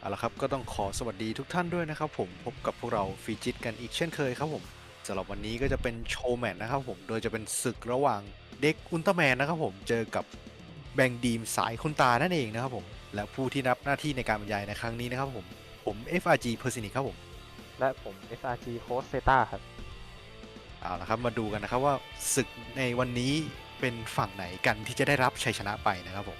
เอาละครับก็ต้องขอสวัสดีทุกท่านด้วยนะครับผมพบกับพวกเราฟีจิตกันอีกเช่นเคยครับผมสำหรับวันนี้ก็จะเป็นโชว์แมตช์นะครับผมโดยจะเป็นศึกระหว่างเด็กอุลตร้าแมนนะครับผมเจอกับแบงดีมสายคุณตานั่นเองนะครับผมและผู้ที่รับหน้าที่ในการบรรยายในครั้งนี้นะครับผมผม FRG p e r s o n i c ครับผม และผม SRG Coach Zeta ครับเอาละครับมาดูกันนะครับว่าศึกในวันนี้เป็นฝั่งไหนกันที่จะได้รับชัยชนะไปนะครับผม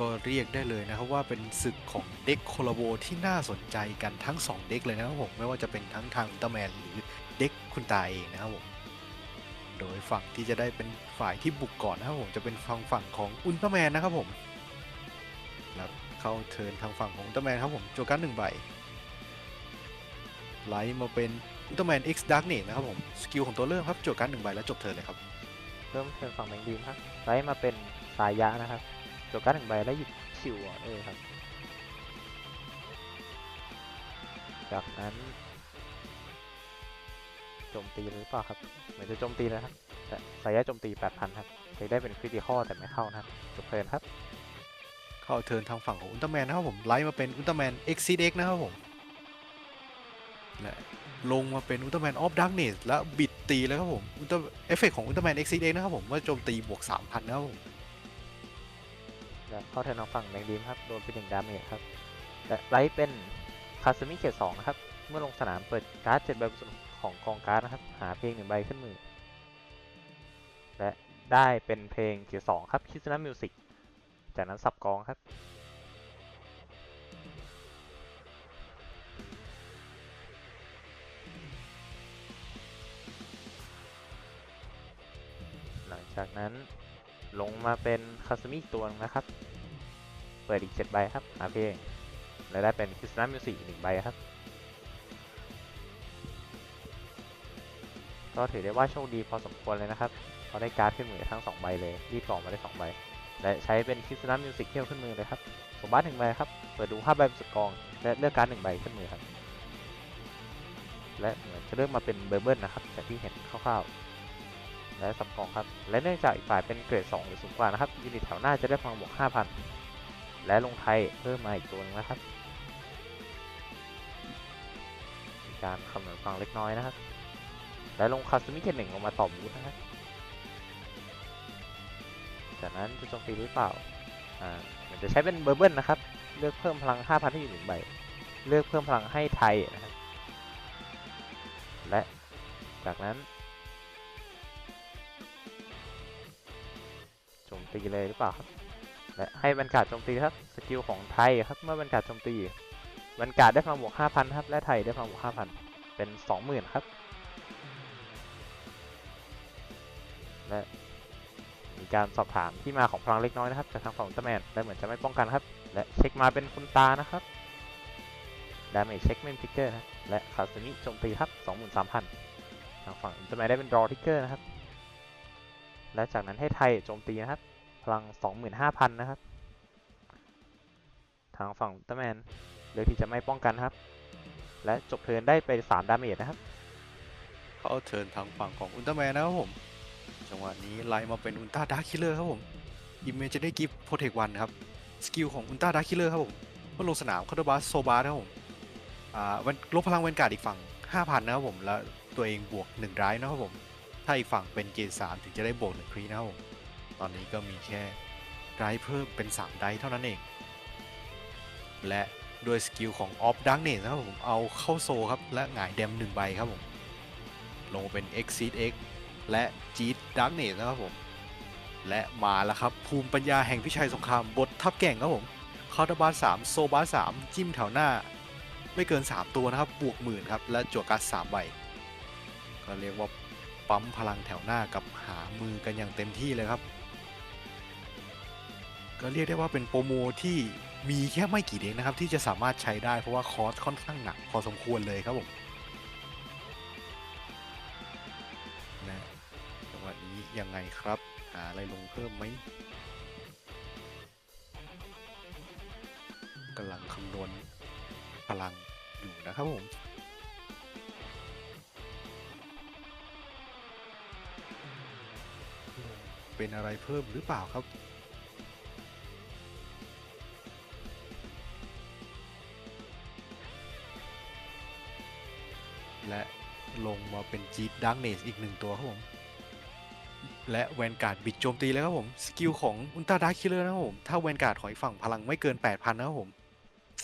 ก็เรียกได้เลยนะครับว่าเป็นศึกของเด็กโคลาโบที่น่าสนใจกันทั้ง 2 เด็กเลยนะครับผมไม่ว่าจะเป็นทั้งทางอุลตร้าแมนหรือเด็กคุณตาเองนะครับผมโดยฝั่งที่จะได้เป็นฝ่ายที่บุกก่อนนะครับผมจะเป็นฝั่งฝั่งของอุลตร้าแมนนะครับผมแล้วเข้าเทินทางฝั่งของอุลตร้าแมนครับผมโจกันหนึ่งใบไลท์มาเป็นอุลตร้าแมน X Dark Knight นะครับผมสกิลของตัวเริ่มครับโจกันหนึ่งใบแล้วจบเทินเลยครับเริ่มเทินฝั่งแมงดีมครับไลท์มาเป็นสายยะนะครับ โจกัสหนึ่งใบแล้วหยิบชิวเออครับ จากนั้นโจมตีหรือเปล่าครับ เหมือนจะโจมตีนะครับแต่สายยะโจมตี 8,000 ครับเทคได้เป็นคริติคอลแต่ไม่เข้านะครับจบเทินครับ เข้าเทิร์นทางฝั่งของอุลตร้าแมนนะครับผมไลท์มาเป็นอุลตร้าแมน X C X นะครับผมและลงมาเป็นอุลตร้าแมนออฟดักเนสแล้วบิดตีแล้วครับผมอุลตร้าเอฟเฟกของอุลตร้าแมน X C X นะครับผมว่าโจมตีบวก 3,000 นะครับผมและ เข้าเทิร์นทางฝั่งแมงดีมครับ โดนเป็นหนึ่งดาเมจครับและไลท์เป็นคาสมิเกตสองนะครับ เมื่อลงสนามเปิดการ์ดเจ็ดใบของกองการ์ดนะครับ หาเพลงหนึ่งใบขึ้นมือ และได้เป็นเพลงเกียร์สองครับคิสนามิวสิกจากนั้นสับกองครับ หลังจากนั้น ลงมาเป็นคาสมิอีกตัวนึงนะครับ เปิดอีก7ใบครับหาเพลงและได้เป็นคริสตัลมิวสิกหนึ่งใบครับ ก็ถือได้ว่าโชคดีพอสมควรเลยนะครับเพราะได้การ์ดขึ้นมือทั้ง2ใบเลย รีบกล่องมาได้2ใบ และใช้เป็นคริสตัลมิวสิกเที่ยวขึ้นมือเลยครับ สมบัติหนึ่งใบครับ เปิดดู5ใบสุดกอง และเลือกการ์ดหนึ่งใบขึ้นมือครับ และเหมือนจะเริ่มมาเป็นเบอร์เบิลนะครับจากที่เห็นคร่าวๆ และสับกองครับ และเนื่องจากอีกฝ่ายเป็นเกรด 2 หรือสูงกว่านะครับยูนิตแถวหน้าจะได้พลังบวก 5,000 และลงไทยเพิ่มมาอีกตัวหนึงนะครับ มีการคำนวณฟังเล็กน้อยนะครับ และลงคาสมิเกตหนึ่งลงมาต่อบูธนะครับจากนั้นจะโจมตีหรือเปล่า อ่าเหมือนจะใช้เป็นเบอร์เบิลนะครับ เลือกเพิ่มพลัง 5,000ที่อยู่หนึ่งใบ เลือกเพิ่มพลังให้ไทยนะครับ และจากนั้น ตีเลยหรือเปล่าครับและให้บรรกาศโจมตีครับสกิลของไทยครับเมื่อบรรกาศโจมตีบรรกาศได้พลังบวก5,000ครับและไทยได้พลังบวก5,000เป็น 20,000ครับและมีการสอบถามที่มาของพลังเล็กน้อยนะครับจากทางฝั่งอุลตร้าแมนและเหมือนจะไม่ป้องกันครับ และเช็คมาเป็นคุณตานะครับดาเมจเช็คเมนทิกเกอร์ครับและคาสมิโจมตีครับ23,000ทางฝั่งอุลตร้าแมนได้เป็นรอทิกเกอร์นะครับและจากนั้นให้ไทยโจมตีนะครับ ลัง 25,000 นะครับ ทางฝั่งอุลตร้าแมนเลือกที่จะไม่ป้องกันครับ และจบเทิร์นได้ไป 3 ดาเมจนะครับ เขาเทิร์นทางฝั่งของอุลตร้าแมนนะครับผม จังหวะนี้ไล่มาเป็นอุลตร้าดาร์คิลเลอร์ครับผมอิมเมจจะได้กิฟต์โปรเทควันครับ สกิลของอุลตร้าดาร์คิลเลอร์ครับผมเมื่อลงสนามคาร์ดบัสโซบาร์ครับผมอ่าวันลบพลังเวนการ์ดอีกฝั่ง 5,000 นะครับผม แล้วตัวเองบวก1ร้ายนะครับผม ถ้าอีกฝั่งเป็นเกรด3ถึงจะได้บวก1ครีนะครับผม ตอนนี้ก็มีแค่ไรเพิ่มเป็น 3 ไดเท่านั้นเอง และด้วยสกิลของออฟดังเนสนะครับผมเอาเข้าโซครับ และหงายเดม1ใบครับผม ลงมาเป็น X Seed X และจีดดังเนสนะครับผม และมาแล้วครับ ภูมิปัญญาแห่งพิชัยสงครามบททับแก่งครับผมคาร์ดบาส3โซบาส3จิ้มแถวหน้า ไม่เกิน 3 ตัวนะครับ บวกหมื่นครับ และจั่วการ์ด3ใบ ก็เรียกว่าปั๊มพลังแถวหน้ากับหามือกันอย่างเต็มที่เลยครับ ก็เรียกได้ว่าเป็นโปรโมที่มีแค่ไม่กี่เด็กนะครับ ที่จะสามารถใช้ได้เพราะว่าคอสค่อนข้างหนักพอสมควรเลยครับผมนะจังหวะนี้ยังไงครับ หาอะไรลงเพิ่มไหมกำลังคำนวณพลังอยู่นะครับผมเป็นอะไรเพิ่มหรือเปล่าครับ จีดดังเนสอีกหนึ่งตัวครับผม และแวนการ์ดบิดโจมตีเลยครับผม สกิลของอุลตร้าดาร์คิลเลอร์นะครับผม ถ้าแวนการ์ดของอีกฝั่งพลังไม่เกิน 8,000 นะครับผม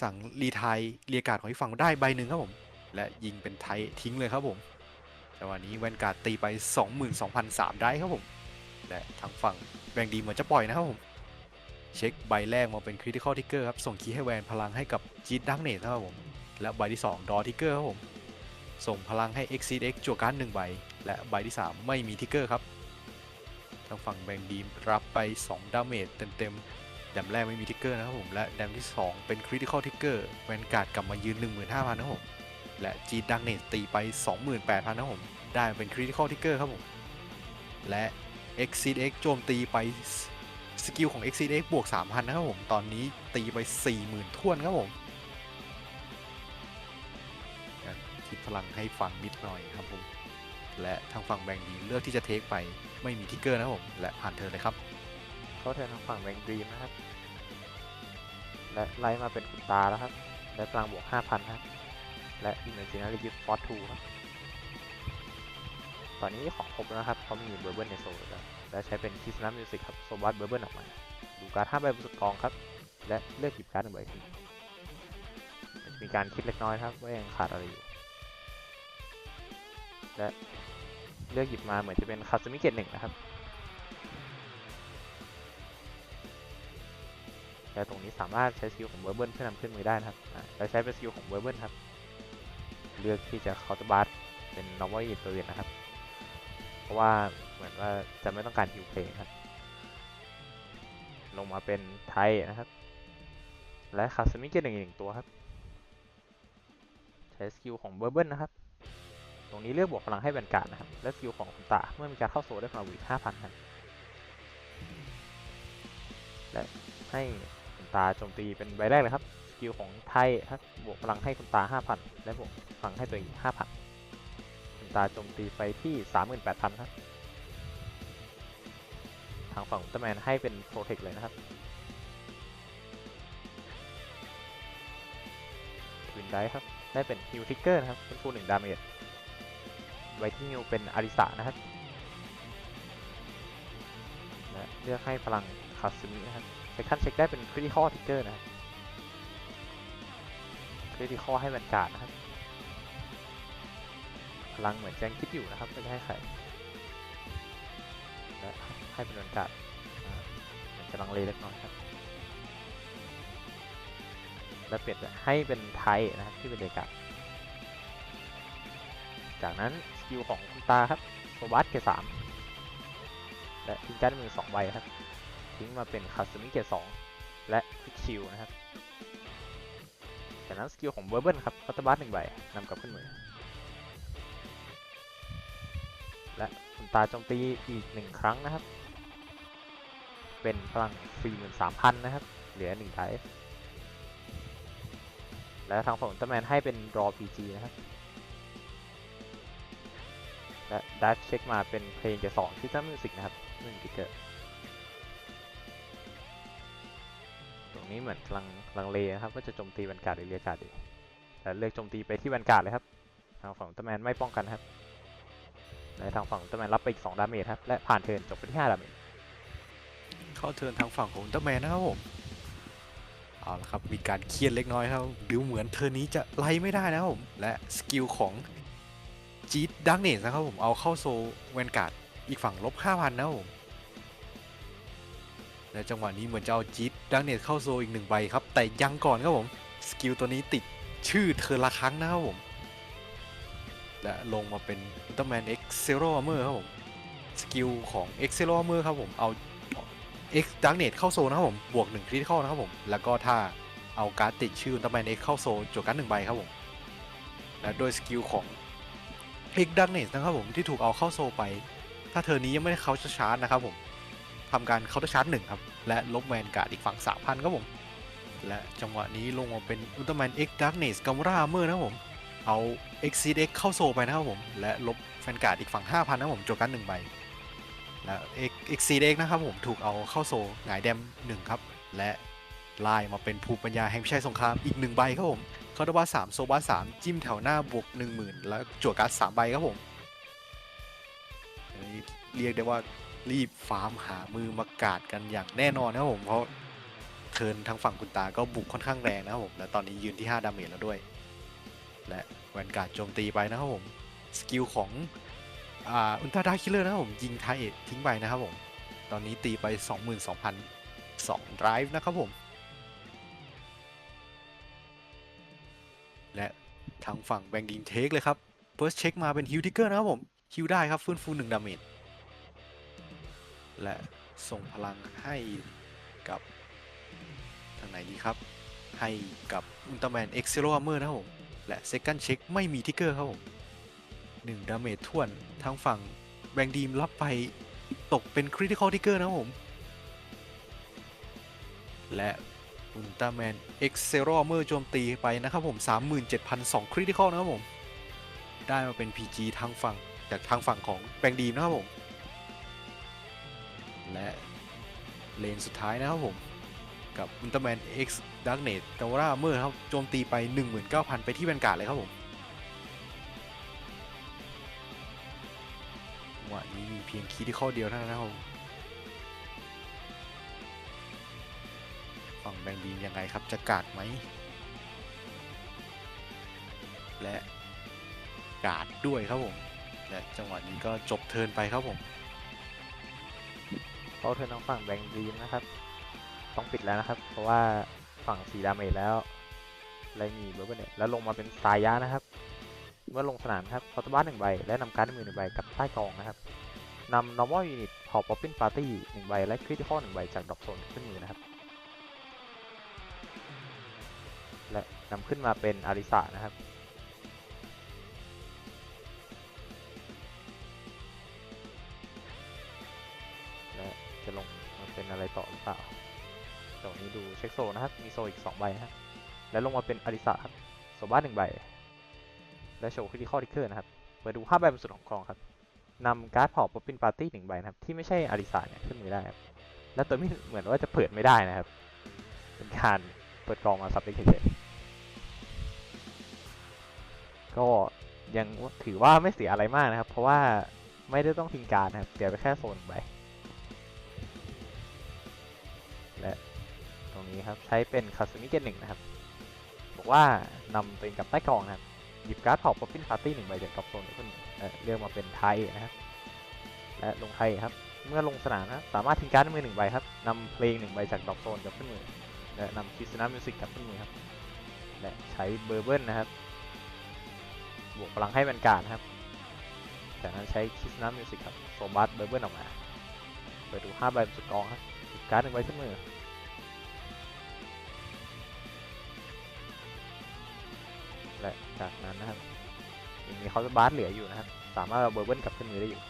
สั่งรีไทยเรียการ์ดของอีกฝั่งได้ใบหนึ่งครับผม และยิงเป็นไทยทิ้งเลยครับผมจังหวะนี้แวนการ์ดตีไป 22,003ได้ครับผม และทางฝั่งแบงดีเหมือนจะปล่อยนะครับผม เช็คใบแรกมาเป็นคริติคอลทิกเกอร์ครับ ส่งคีย์ให้แวนพลังให้กับจีดดังเนสนะครับผม และใบที่2ดอทิกเกอร์ครับผม ส่งพลังให้ Exceed X จั่วการ์ดหนึ่งใบ และใบที่ 3 ไม่มีทิกเกอร์ครับ ทางฝั่งแบงดีมรับไป 2 ดาเมจเต็มๆแดมแรกไม่มีทิกเกอร์นะครับผม และแดมที่ 2 เป็นคริติคอลทิกเกอร์แวนการ์ดกลับมายืน 15,000นะครับผม และจีดังเนตตีไป 28,000นะครับผม ได้เป็นคริติคอลทิกเกอร์ครับผม และ Exceed X โจมตีไปสกิลของ Exceed X บวก3,000นะครับผม ตอนนี้ตีไป40,000ท้วนครับผม งั้นคิดพลังให้ฝั่งนิดหน่อยครับผม และทางฝั่งแบงดีเลือกที่จะเทคไปไม่มีทิกเกอร์นะครับผม และผ่านเธอเลยครับเขาเทินทางฝั่งแบงค์ดีนะครับ และไล่มาเป็นคุณตาแล้วครับ และพลังบวก 5,000ครับ และ Imaginary Gift for 2ครับ ตอนนี้ของครบแล้วนะครับเขามีเบอร์เบิลในโซลแล้วและใช้เป็นคิสนามิวสิกครับโซบัสเบอร์เบิลออกมาดูการ์ด5ใบบนสุดกองครับ และเลือกหยิบการ์ดหนึ่งใบขึ้นมีการคิดเล็กน้อยครับว่ายังขาดอะไรอยู่ และเลือกหยิบมาเหมือนจะเป็นคาสมิเกตหนึ่งนะครับแต่ตรงนี้สามารถใช้สกิลของเวอร์เบิลเพื่อนำขึ้นมือได้นะครับอ่าและใช้เป็นสกิลของเวอร์เบิลครับ เลือกที่จะเคาน์เตอร์บัสเป็น normal อีกตัวอื่นนะครับ เพราะว่าเหมือนว่าจะไม่ต้องการฮิวเพลงครับ ลงมาเป็นไทยนะครับ และคาสมิเกตหนึ่งอีกหนึ่งตัวครับ ใช้สกิลของเบอร์เบิลนะครับ รงนี้เลือกบวกพลังให้แวนการ์ดนะครับ และสกิลของคุณตาเมื่อมีการเข้าโซลได้พลังวีห้าพันครับและให้คุณตาโจมตีเป็นใบแรกเลยครับ สกิลของไทยครับบวกพลังให้คุณตาห้าพันและบวกพลังให้ตัวเองห้าพันคุณตาโจมตีไปที่สามหมื่นแปดพันครับ ทางฝั่งอุลตร้าแมนให้เป็นโปรเทคเลยนะครับวินได้ครับ ได้เป็นฮิวทิกเกอร์นะครับเป็นฟูลหนึ่งดาเมจ ไวที่ฮิวเป็นอาริสะนะครับ และเลือกให้พลังคาซึมินะครับเซคันเช็คได้เป็นคริติคอลทิกเกอร์นะคริติคอลให้แวนการ์ดนะครับ พลังเหมือนแจ้งคิดอยู่นะครับไม่ได้ให้ใครและให้เป็นแวนการ์ดอ่ามันจะลังเลเล็กน้อยครับ และเปลี่ยนให้เป็นไทยนะครับที่เป็นเดกาจากนั้น กิลของคุณตาครับโซบัสเกสามและทิ้งการ์ดมือสองใบครับ ทิ้งมาเป็นคาสมิเกสองและควิกชิลนะครับจากนั้นสกิลของเบอร์เบิลครับคัตบัสหนึ่งใบนำกลับขึ้นมือ และคุณตาโจมตีอีกหนึ่งครั้งนะครับ เป็นพลัง 43,000 นะครับ เหลือหนึ่งไทและทางฝั่งอุลตร้าแมนให้เป็นรอ PG นะครับ ดัชเช็คมาเป็นเพลงเกสองที่ตั้งมิวสิกนะครับหนึ่งติ๊กเกอร์ตรงนี้เหมือนกำลังลังเลนะครับว่าจะโจมตีแวนการ์ดหรือเรียการ์ดดีแต่เลือกโจมตีไปที่แวนการ์ดเลยครับ ทางฝั่งตร้าแมนไม่ป้องกันครับและทางฝั่งตร้าแมนรับไปอีก 2 ดาเมจครับ และผ่านเทินจบไปที่ 5 ดาเมจเข้าเทินทางฝั่งของตร้าแมนนะครับผมเอาละครับมีการเครียดเล็กน้อยครับดูเหมือนเทินนี้จะไล่ไม่ได้นะครับผมและสกิลของ จีดดังเนสนะครับผมเอาเข้าโซแวนการ์ดอีกฝั่งลบ5,000นะครับผมและจังหวะนี้เหมือนจะเอาจีดดังเนสเข้าโซอีกหนึ่งใบครับ แต่ยังก่อนครับผมสกิลตัวนี้ติดชื่อเธอละครั้งนะครับผมและลงมาเป็นอุลตร้าแมน X Zero Armor ครับผมสกิลของ X Zero Armor ครับผมเอา X Dark Net เข้าโซนะครับผมบวก1คริติคอลนะครับผมแล้วก็ถ้าเอาการ์ดติดชื่ออุลตร้าแมน X เข้าโซจวดการ์ดหนึ่งใบครับผมและโดยสกิลของ X Dark Net นะครับผมที่ถูกเอาเข้าโซไป ถ้าเธอนี้ยังไม่ได้เขาชาร์จนะครับผมทำการเขาชาร์จหนึ่งครับ และลบแวนการ์ดอีกฝั่ง3,000ครับผม และจังหวะนี้ลงมาเป็นอุลตร้าแมน X Dark Net กัมราเมอร์นะครับผมเอา X Seed X เข้าโซไปนะครับผมและลบแฟนการ์ดอีกฝั่ง5,000นะครับผมจวดการ์ดหนึ่งใบแล้ว X X Seed X นะครับผมถูกเอาเข้าโซหงายแดมหนึ่งครับและไล่มาเป็นภูมิปัญญาแห่งพิชัยสงครามอีกหนึ่งใบครับผม คาร์ดบาสามโซบาสามจิ้มแถวหน้าบวกหนึ่งหมื่นแล้วจั่วการ์ดสามใบครับผมนี่เรียกได้ว่ารีบฟาร์มหามือมากาดกันอย่างแน่นอนนะครับผมเพราะเทิร์นทางฝั่งคุณตาก็บุกค่อนข้างแรงนะครับผม และตอนนี้ยืนที่ 5 ดาเมจแล้วด้วย และแวนการ์ดโจมตีไปนะครับผม สกิลของอ่าอุลตร้าดาคิลเลอร์นะครับผมยิงไทเอททิ้งไปนะครับผม ตอนนี้ตีไป 22,002 drive นะครับผม และทางฝั่งแบงกิงเทคเลยครับ first check มาเป็นฮิ t ทิกเกอร์นะครับผมฮิวได้ครับฟื้นฟู1ดาเมจและส่งพลังให้กับทางไหนดีครับ ให้กับอุลตร้าแมนเอ็กเซโรเมอร์นะครับผมและ second check ไม่มีทิกเกอร์ครับผม1ดาเมจท่วนทางฝั่งแบงดีมรับไปตกเป็นคริติคอลทิกเกอร์นะครับผมและ อุลตร้าแมนเอ็กเซโรเมอร์โจมตีไปนะครับผม 37,002คริติคอลนะครับผม ได้มาเป็น PG ทางฝั่งจากทางฝั่งของแบงดีมนะครับผม และเลนสุดท้ายนะครับผม กับอุลตร้าแมน X Dark Knight ดาวราเมอร์ครับโจมตีไป 19,000 ไปที่แวนการ์ดเลยครับผมจังหวะนี้มีเพียงคีย์ที่ข้อเดียวเท่านั้นนะครับ ฝั่งแบงดีมยังไงครับ จะกาดไหม และกาดด้วยครับผม และจังหวะนี้ก็จบเทินไปครับผมเพราะเธอน้องฝั่งแบงค์ดีมนะครับ ต้องปิดแล้วนะครับ เพราะว่าฝั่งสีดาเมจแล้วไรมีเบอร์เบอร์เนี่ยแล้วลงมาเป็นสายยะนะครับ เมื่อลงสนามครับพอตบ้านหนึ่งใบ และนำการ์ดมือหนึ่งใบกับใต้กองนะครับนำ normal unit พอ poppin party หนึ่งใบ และ critical หนึ่งใบจากดอกโซนขึ้นมือนะครับ นำขึ้นมาเป็นอาริสานะครับ และจะลงมาเป็นอะไรต่อหรือเปล่าตรงนี้ดูเช็คโซนะครับ มีโซอีก 2 ใบนะครับแล้วลงมาเป็นอาริสาครับโซบ้าหนึ่งใบ และโชว์คริติคอลทิเกอร์นะครับ เปิดดู5ใบบนสุดของกองครับนำการ์ดเผาป๊อปปินปาร์ตี้หนึ่งใบนะครับ ที่ไม่ใช่อาริสาเนี่ยขึ้นมือได้ครับ และตัวนี้เหมือนว่าจะเปิดไม่ได้นะครับ เป็นการเปิดกองมาซับเด็กเฉย ก็ยังถือว่าไม่เสียอะไรมากนะครับ เพราะว่าไม่ได้ต้องทิ้งการนะครับ เสียไปแค่โซนใบและตรงนี้ครับใช้เป็นคาสมิเกนหนึ่งนะครับ บอกว่านำตัวเองกับใต้กองนะครับ หยิบการ์ดเผาป๊อปปิ้นปาร์ตี้หนึ่งใบจากกอบโซนขึ้นเออเลือกมาเป็นไทยนะครับ และลงไทยครับ เมื่อลงสนามนะสามารถทิ้งการ์ดมือหนึ่งใบครับนำเพลงหนึ่งใบจากดอกโซนกับขึ้นมือและนำคิสนามิวสิกกับขึ้นมือครับและใช้เบอร์เบิลนะครับ บวกพลังให้เป็นการนะครับ จากนั้นใช้คิสนามิวสิกครับโซบัสเบอร์เบิลออกมา เปิดดู5ใบสุดกองครับการ์ดหนึ่งใบขึ้นมือและจากนั้นนะครับยังมีเขาจะบาร์เหลืออยู่นะครับ สามารถเอาเบอร์เบิลกลับขึ้นมือได้อยู่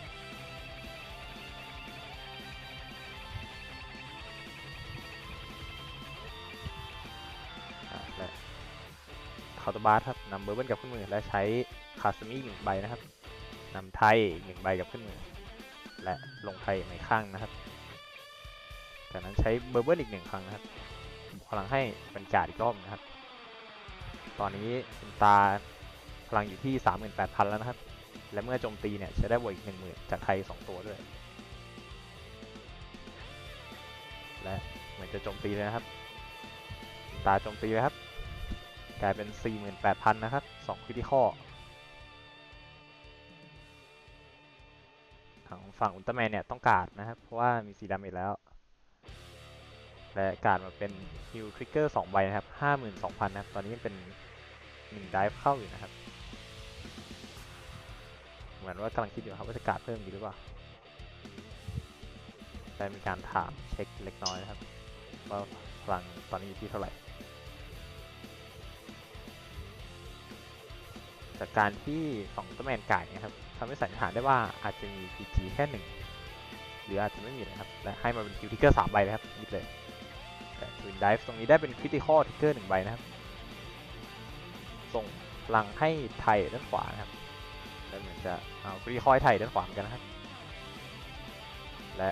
คาร์ตบาร์ครับนำเบอร์เบิลกับขึ้นมือ และใช้คาสมิหนึ่งใบนะครับนำไทยหนึ่งใบกับขึ้นมือ และลงไทยในข้างนะครับ จากนั้นใช้เบอร์เบิลอีกหนึ่งครั้งนะครับพลังให้บรรการอีกรอบนะครับ ตอนนี้คุณตาพลังอยู่ที่ 38,000 แล้วนะครับ และเมื่อโจมตีเนี่ยจะได้บวกอีก 10,000 จากไทย 2 ตัวด้วย และเหมือนจะโจมตีเลยนะครับ ตาโจมตีเลยครับ กลายเป็น 48,000 นะครับ 2 คริติคอทางฝั่งอุลตร้าแมนเนี่ยต้องการนะครับ เพราะว่ามีสีดำอีกแล้ว และการมาเป็นฮิลทริกเกอร์2ใบนะครับ 52,000 นะครับ ตอนนี้ยังเป็น1 dive เข้าอยู่นะครับ เหมือนว่ากำลังคิดอยู่ครับว่าจะการเพิ่มดีหรือเปล่าแต่มีการถามเช็คเล็กน้อยนะครับว่าพลังตอนนี้อยู่ที่เท่าไหร่ จากการที่ของตัวแมนกายเนี่ยครับทำให้สันนิษฐานได้ว่าอาจจะมี PG แค่หนึ่งหรืออาจจะไม่มีนะครับ และให้มาเป็นคิวทิกเกอร์สามใบนะครับยิบเลยแต่ทวินไดฟ์ตรงนี้ได้เป็นคริติคอลทิกเกอร์หนึ่งใบนะครับ ส่งพลังให้ไทยด้านขวานะครับแล้วเหมือนจะเอาคริติคอลไทยด้านขวาเหมือนกันนะครับ และ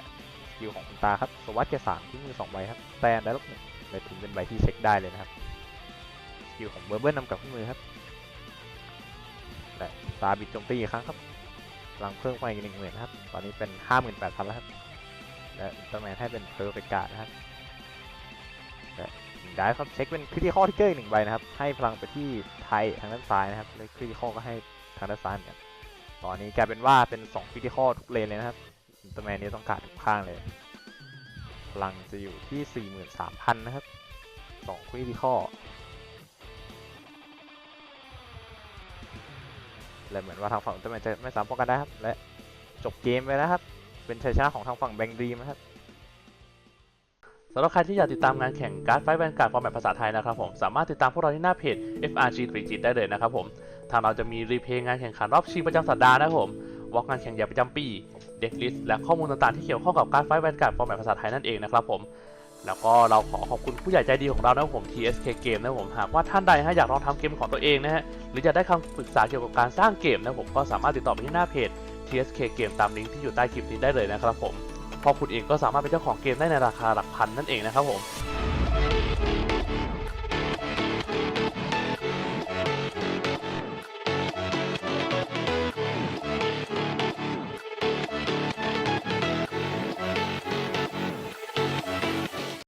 สกิลของคุณตาครับสวัสดเกสามที่มือสองใบครับแตนได้ลบหนึ่งและทิ้งเป็นใบที่เช็คได้เลยนะครับสกิลของเบอร์เบิร์นนำกลับขึ้นมือครับ และซาบิดโจมตีอีกครั้งครับพลังเพิ่มไปอีกหนึ่งหมื่นครับ ตอนนี้เป็นห้าหมื่นแปดพันแล้วครับ และตร้าแมนให้เป็นเพอร์เฟกกาดนะครับและได้ครับเช็คเป็นคริติคอลทิกเกอร์อีกหนึ่งใบนะครับ ให้พลังไปที่ไทยทางด้านซ้ายนะครับและคริติคอลก็ให้ทางด้านซ้ายเหมือนกันตอนนี้กลายเป็นว่าเป็น2คริติคอลทุกเลนเลยนะครับตร้าแมนนี้ต้องการทุกข้างเลย พลังจะอยู่ที่ 43,000 นะครับ2คริติคอล และเหมือนว่าทางฝั่งอุลตร้าแมนจะไม่สามารถป้องกันได้ครับ และจบเกมไปแล้วครับ เป็นชัยชนะของทางฝั่งแบงค์ดีมครับสำหรับใครที่อยากติดตามงานแข่งการ์ดไฟแวนการ์ดฟอร์แมตภาษาไทยนะครับผม สามารถติดตามพวกเราที่หน้าเพจ FRG 3 g ได้เลยนะครับผม ทางเราจะมีรีเพย์งานแข่งขันรอบชิงประจำสัปดาห์นะครับผมวอล์กงานแข่งใหญ่ประจำปี เด็กลิสต์และข้อมูลต่างๆที่เกี่ยวข้องกับการ์ดไฟแวนการ์ดฟอร์แมตภาษาไทยนั่นเองนะครับผม แล้วก็เราขอขอบคุณผู้ใหญ่ใจดีของเรานะครับผม TSK Game นะครับผมหากว่าท่านใดฮะอยากลองทำเกมของตัวเองนะฮะหรืออยากได้คำปรึกษาเกี่ยวกับการสร้างเกมนะครับผมก็สามารถติดต่อไปที่หน้าเพจ TSK Game ตามลิงก์ที่อยู่ใต้คลิปนี้ได้เลยนะครับผมพอคุณเองก็สามารถเป็นเจ้าของเกมได้ในราคาหลักพันนั่นเองนะครับผม